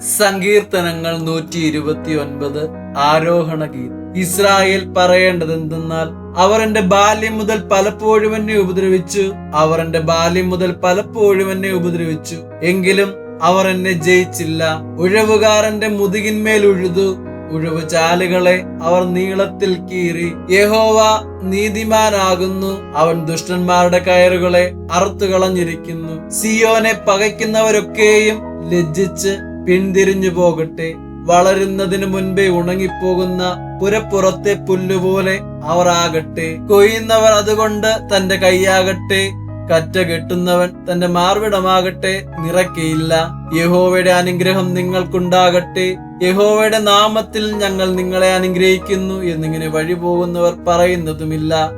സങ്കീർത്തനങ്ങൾ നൂറ്റി ഇരുപത്തി ഒൻപത് ആരോഹണ ഗീത്. ഇസ്രായേൽ പറയേണ്ടത് എന്തെന്നാൽ അവർ എന്റെ ബാല്യം മുതൽ പലപ്പോഴും എന്നെ ഉപദ്രവിച്ചു അവർ എന്റെ ബാല്യം മുതൽ പലപ്പോഴും എന്നെ ഉപദ്രവിച്ചു. എങ്കിലും അവർ എന്നെ ജയിച്ചില്ല. ഉഴവുകാരന്റെ മുതുകിന്മേൽ ഉഴുതു. ഉഴവ് ചാലുകളെ അവർ നീളത്തിൽ കീറി. യഹോവ നീതിമാനാകുന്നു. അവൻ ദുഷ്ടന്മാരുടെ കയറുകളെ അറുത്തു കളഞ്ഞിരിക്കുന്നു സിയോനെ പകയ്ക്കുന്നവരൊക്കെയും ലജ്ജിച്ച് പിന്തിരിഞ്ഞു പോകട്ടെ. വളരുന്നതിന് മുൻപേ ഉണങ്ങിപ്പോകുന്ന പുരപ്പുറത്തെ പുല്ലുപോലെ അവർ ആകട്ടെ. കൊയ്യുന്നവർ അതുകൊണ്ട് തന്റെ കൈയാകട്ടെ. കറ്റ കെട്ടുന്നവൻ തന്റെ മാർവിടമാകട്ടെ. നിറയ്ക്കയില്ല. യഹോവയുടെ അനുഗ്രഹം നിങ്ങൾക്കുണ്ടാകട്ടെ. യഹോവയുടെ നാമത്തിൽ ഞങ്ങൾ നിങ്ങളെ അനുഗ്രഹിക്കുന്നു എന്നിങ്ങനെ വഴി പോകുന്നവർ പറയുന്നതുമില്ല.